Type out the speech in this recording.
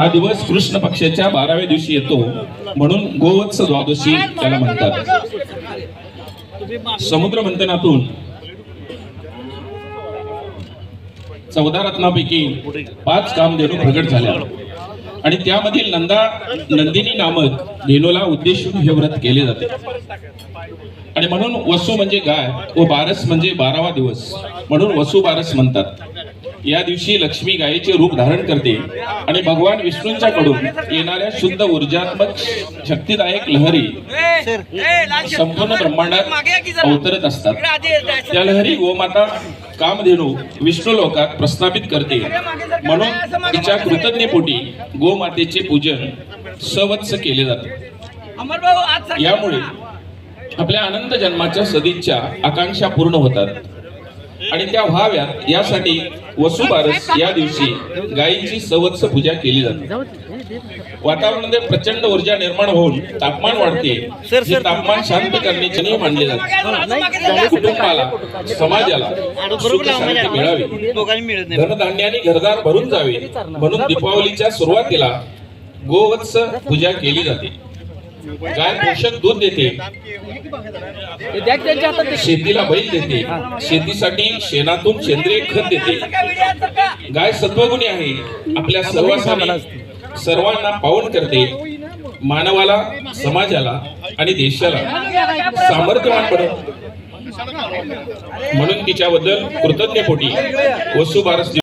हा दिवस कृष्ण पक्षाच्या बाराव्या दिवशी येतो. म्हणून गोवत्स द्वादशी त्याला म्हणतात. समुद्र मंथनातून चौदा रत्नापैकी पाच कामधेनू प्रगट झाल्या. आणि त्यामधील नंदा नंदिनी नामक धेनूला उद्देशून हे व्रत केले जाते. आणि म्हणून वसू म्हणजे गाय व बारस म्हणजे बारावा दिवस. म्हणून वसू बारस म्हणतात. या दिवशी लक्ष्मी गायीचे रूप धारण करते आणि भगवान विष्णूंच्या कडून येणाऱ्या शुद्ध ऊर्जात्मक शक्तिदायक लहरी संपूर्ण ब्रह्मांडात अवतरत असतात. त्या लहरी गोमाता कामधेनू विष्णू लोकात प्रस्थापित करते. म्हणून तिच्या कृतज्ञपोटी गोमातेचे पूजन सवत्स केले जाते. यामुळे आपल्या अनंत जन्माच्या सदिच्छा आकांक्षा पूर्ण होतात. आणि त्या व्हाव्यात यासाठी वसुबारस या दिवशी गायीची सवत्स पूजा केली जाते. वातावरणामध्ये प्रचंड ऊर्जा निर्माण होऊन तापमान वाढते. जे तापमान शांत करण्याचे नियम मानले जाते. कुटुंबाला समाजाला शांती मिळावी. धनधान्याने घरदार भरून जावे. म्हणून दीपावलीच्या सुरुवातीला गोवत्स पूजा केली जाते. गाय पोषक दूध देते. शेतीला बैल देते. शेतीसाठी शेणातून सेंद्रिय खत देते. गाय सत्वगुणी आहे. आपल्या सर्वांसाठी सर्वांना पावन करते. मानवाला समाजाला आणि देशाला सामर्थ्यवान बनवते म्हणून तिच्याबद्दल कृतज्ञपोटी वसुबारस